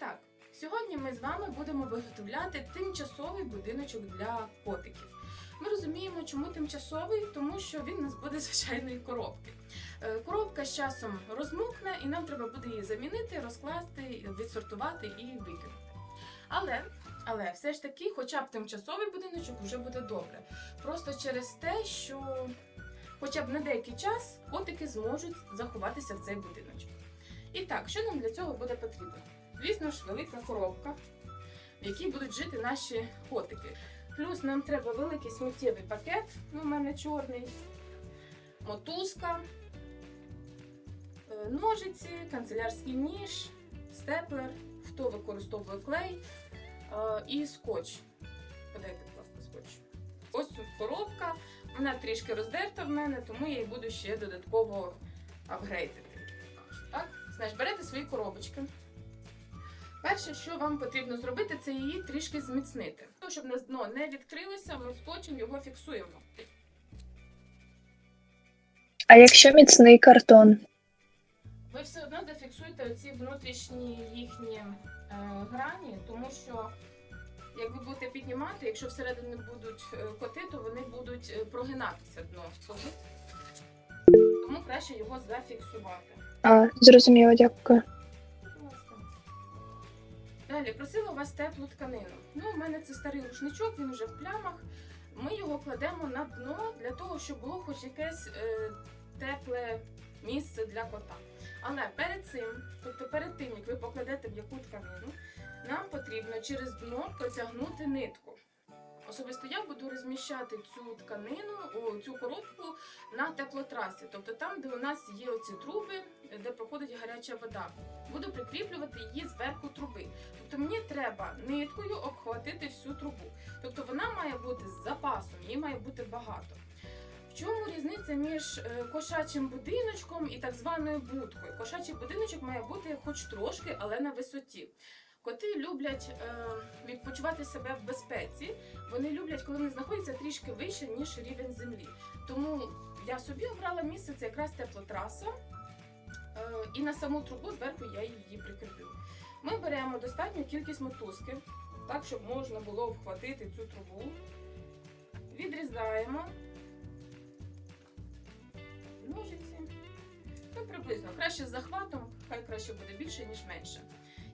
так, сьогодні ми з вами будемо виготовляти тимчасовий будиночок для котиків. Ми розуміємо, чому тимчасовий, тому що він у нас буде звичайної коробки. Е, Коробка з часом розмокне, і нам треба буде її замінити, розкласти, відсортувати і викинути. Але, але все ж таки, хоча б тимчасовий будиночок вже буде добре. Просто через те, що хоча б на деякий час котики зможуть заховатися в цей будиночок. І так, що нам для цього буде потрібно? Звісно ж, велика коробка, в якій будуть жити наші котики. Плюс нам треба великий сміттєвий пакет, ну, у мене чорний, мотузка, е, ножиці, канцелярський ніж, степлер, хто використовує клей е, і скотч. Подайте, будь ласка, скотч. Ось тут коробка. Вона трішки роздерта в мене, тому я її буду ще додатково апгрейдити. Так? Значить, берете свої коробочки. Перше, що вам потрібно зробити, це її трішки зміцнити. Щоб не- дно не відкрилося, ми скотчем його фіксуємо. А якщо міцний картон? Ви все одно зафіксуєте оці внутрішні їхні е, грані, тому що як ви будете піднімати, якщо всередині будуть е, коти, то вони будуть е, прогинатися дно. Тому краще його зафіксувати. А, зрозуміло, дякую. Далі просила у вас теплу тканину. Ну, у мене це старий рушничок, він вже в плямах. Ми його кладемо на дно для того, щоб було хоч якесь е, тепле місце для кота. Але перед цим, тобто перед тим, як ви покладете м'яку тканину, нам потрібно через дно протягнути нитку. Особисто я буду розміщати цю тканину, цю коробку на теплотрасі, тобто там, де у нас є оці труби, де проходить гаряча вода. Буду прикріплювати її зверху труби. Тобто мені треба ниткою обхватити всю трубу. Тобто вона має бути з запасом, її має бути багато. В чому різниця між е, кошачим будиночком і так званою будкою? Кошачий будиночок має бути хоч трошки, але на висоті. Коти люблять е, відпочивати себе в безпеці. Вони люблять, коли вони знаходяться трішки вище, ніж рівень землі. Тому я собі обрала місце, це якраз теплотраса. Е, і на саму трубу зверху я її прикріплю. Ми беремо достатню кількість мотузки, так, щоб можна було обхватити цю трубу. Відрізаємо ножиці. Ну, приблизно. Краще з захватом, хай краще буде більше, ніж менше.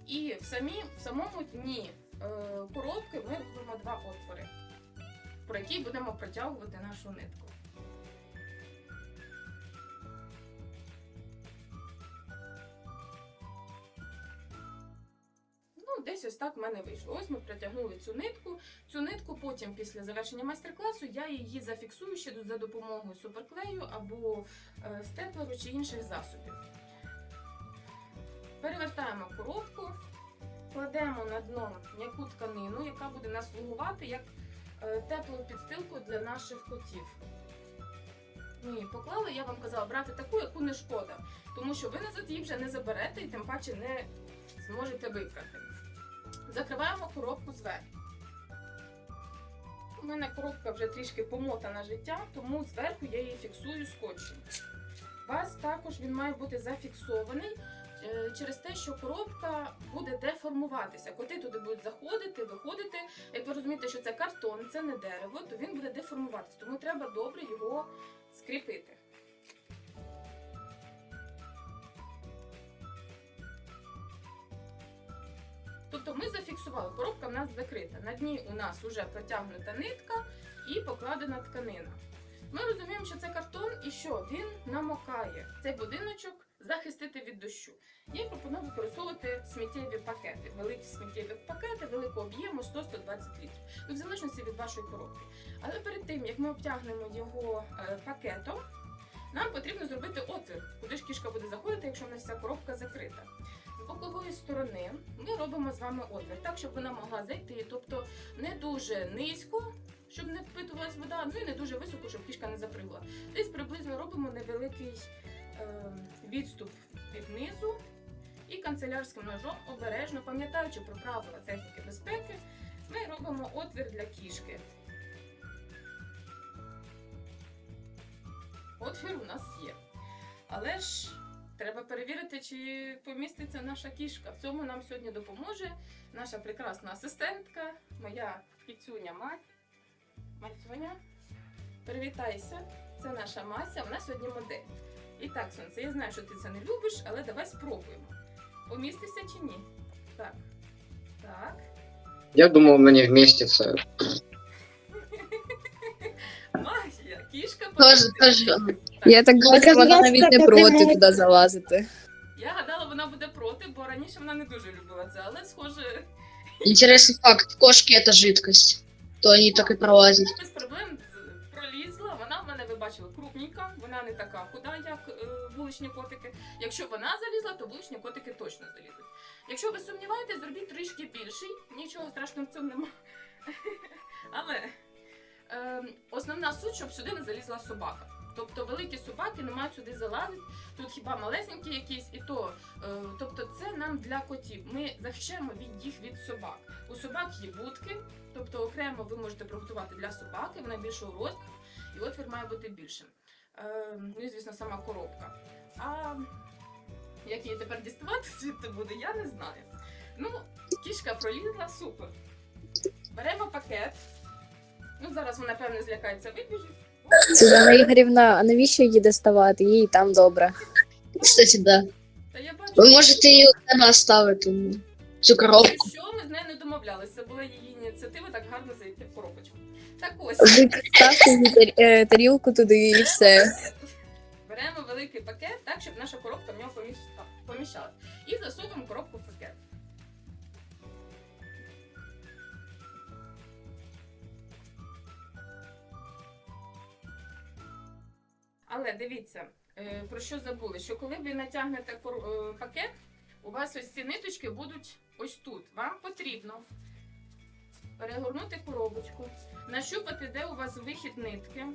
І в, самі, в самому дні е, коробки ми робимо два отвори, про які будемо протягувати нашу нитку. Ну, десь ось так в мене вийшло. Ось ми протягнули цю нитку. Цю нитку потім, після завершення майстер-класу, я її зафіксую ще за допомогою суперклею або е, степлеру чи інших засобів. Перевертаємо коробку, кладемо на дно м'яку тканину, яка буде нас слугувати як е, теплу підстилку для наших котів. Ми її поклали, я вам казала брати таку, яку не шкода, тому що ви назад її вже не заберете і тим паче не зможете випрати. Закриваємо коробку зверху. У мене коробка вже трішки помотана життя, тому зверху я її фіксую скотчем. У вас також він має бути зафіксований через те, що коробка буде деформуватися. Коти туди будуть заходити, виходити. Як ви розумієте, що це картон, це не дерево, то він буде деформуватися. Тому треба добре його скріпити. Тобто ми зафіксували, коробка в нас закрита. На дні у нас вже протягнута нитка і покладена тканина. Ми розуміємо, що це картон і що він намокає. Цей будиночок захистити від дощу. Я пропоную використовувати сміттєві пакети, великі сміттєві пакети великого об'єму 100-120 літрів. Ну, в залежності від вашої коробки. Але перед тим як ми обтягнемо його е, пакетом, нам потрібно зробити отвір, куди ж кішка буде заходити, якщо в нас вся коробка закрита. З бокової сторони ми робимо з вами отвір, так, щоб вона могла зайти, тобто не дуже низько, щоб не впитувалась вода, ну і не дуже високо, щоб кішка не запригла. Десь приблизно робимо невеликий відступ від низу і канцелярським ножом обережно, пам'ятаючи про правила техніки безпеки, ми робимо отвір для кішки. Отвір у нас є. Але ж Треба перевірити, чи поміститься наша кішка. В цьому нам сьогодні допоможе наша прекрасна асистентка, моя кіцюня Мать. Мальцюня. Привітайся. Це наша Мася, вона сьогодні модель. І так, сонце, я знаю, що ти це не любиш, але давай спробуємо. Поміститься чи ні? Так. Так. Я думал, на не вместится. Магія, кішка Тоже, поміститься. тоже. Я так Ну, вона навіть не проти туди залазити. Я гадала, вона буде проти, бо раніше вона не дуже любила це, але схоже, Интересный факт. Кошки это жидкость. То они так и пролазят. без проблем крупненька, вона не така худа, як е, вуличні котики. Якщо вона залізла, то вуличні котики точно залізуть. Якщо ви сумніваєтесь, зробіть трішки більший, нічого страшного в цьому немає. Але е, основна суть, щоб сюди не залізла собака. Тобто великі собаки не мають сюди залазити. Тут хіба малесенькі якісь, і то. Е, тобто це нам для котів. Ми захищаємо від їх від собак. У собак є будки, тобто окремо ви можете приготувати для собаки, вона більшого розміру, і отвір має бути більшим. Е, ну і звісно, сама коробка. А як її тепер діставати звідти буде, я не знаю. Ну, кішка пролізла, супер. Беремо пакет. Ну, зараз вона, певно, злякається, вибіжить. Сюзанна Ігорівна, а навіщо її доставати? Їй там добре. Кстати, да. Та я бачу, Вы можете ее у себя оставить. м, Всю коробку. що ми з нею не домовлялися. Це була її ініціатива так гарно зайти в коробочку. Ставте тарілку туди і все. Беремо великий пакет, так, щоб наша коробка в нього поміща- поміщалась. І засовуємо коробку в пакет. Але дивіться, е, про що забули, що коли ви натягнете е, пакет, у вас ось ці ниточки будуть ось тут. Вам потрібно перегорнути коробочку, нащупати, де у вас вихід нитки.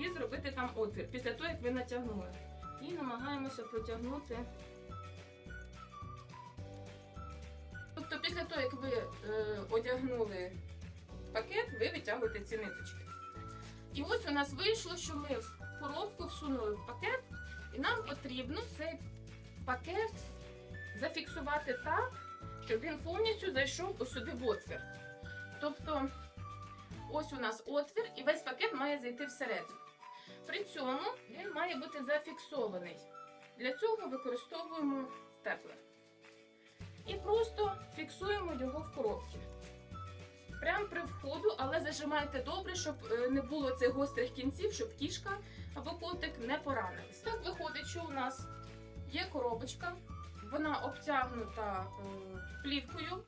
і зробити там отвір після того, як ви натягнули. І намагаємося протягнути. Тобто, після того, як ви е, одягнули пакет, ви витягуєте ці ниточки. І ось у нас вийшло, що ми в коробку всунули в пакет, і нам потрібно цей пакет зафіксувати так, щоб він повністю зайшов ось сюди в отвір. Тобто, ось у нас отвір, і весь пакет має зайти всередину. При цьому він має бути зафіксований. Для цього використовуємо степлер. І просто фіксуємо його в коробці. Прямо при входу, але зажимайте добре, щоб е, не було цих гострих кінців, щоб кішка або котик не поранились. Так виходить, що у нас є коробочка, вона обтягнута е, плівкою.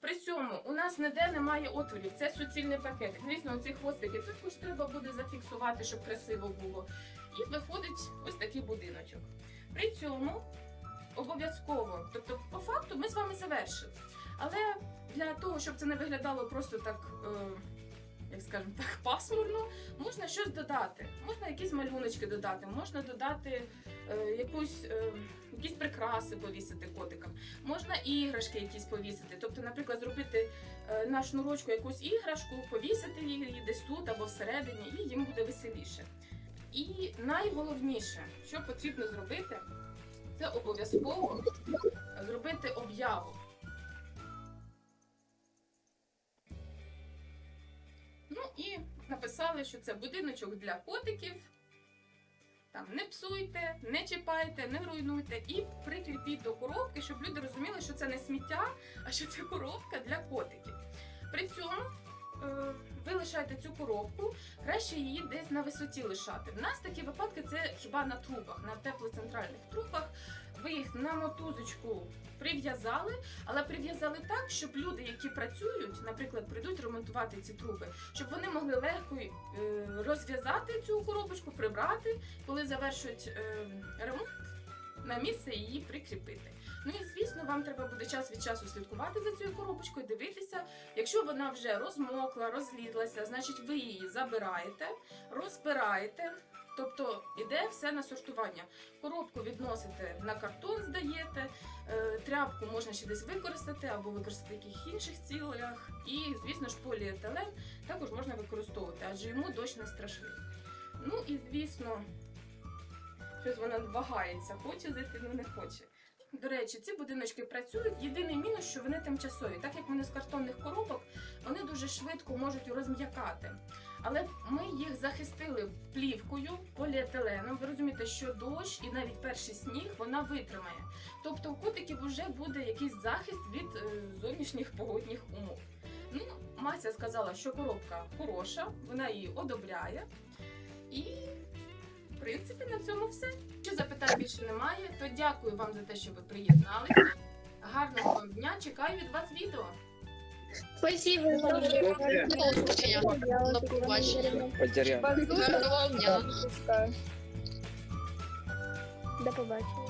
При цьому у нас ніде немає отворів, це суцільний пакет. Звісно, ці хвостики також треба буде зафіксувати, щоб красиво було. І виходить ось такий будиночок. При цьому обов'язково, тобто, по факту, ми з вами завершили. Але для того, щоб це не виглядало просто так, е, як скажемо так, пасмурно, можна щось додати. Можна якісь малюночки додати, можна додати е, якусь, е, якісь прикраси повісити котикам. Можна іграшки якісь повісити. Тобто, наприклад, зробити е, на шнурочку якусь іграшку, повісити її десь тут або всередині, і їм буде веселіше. І найголовніше, що потрібно зробити, це обов'язково зробити об'яву. Ну і написали, що це будиночок для котиків. Там не псуйте, не чіпайте, не руйнуйте і прикріпіть до коробки, щоб люди розуміли, що це не сміття, а що це коробка для котиків. При цьому е, ви лишаєте цю коробку, краще її десь на висоті лишати. В нас такі випадки це хіба на трубах, на теплоцентральних трубах. Ви їх на мотузочку прив'язали, але прив'язали так, щоб люди, які працюють, наприклад, прийдуть ремонтувати ці труби, щоб вони могли легко е, розв'язати цю коробочку, прибрати, коли завершують е, ремонт, на місце її прикріпити. Ну і звісно, вам треба буде час від часу слідкувати за цією коробочкою, дивитися. Якщо вона вже розмокла, розлізлася, значить ви її забираєте, розбираєте. Тобто іде все на сортування. Коробку відносите на картон, здаєте, е, тряпку можна ще десь використати або використати в якихось інших цілях. І, звісно ж, поліетилен також можна використовувати, адже йому дощ не страшний. Ну і звісно, щось вона вагається, хоче зайти, але не хоче. До речі, ці будиночки працюють. Єдиний мінус, що вони тимчасові. Так як вони з картонних коробок, вони дуже швидко можуть розм'якати. Але ми їх захистили плівкою, поліетиленом. Ви розумієте, що дощ і навіть перший сніг вона витримає. Тобто у котиків вже буде якийсь захист від е, зовнішніх погодних умов. Ну, Мася сказала, що коробка хороша, вона її одобряє. І, в принципі, на цьому все. Якщо запитань більше немає, то дякую вам за те, що ви приєдналися. Гарного вам дня, чекаю від вас відео. Спасибо. До побачення. Гарного дня. До побачення.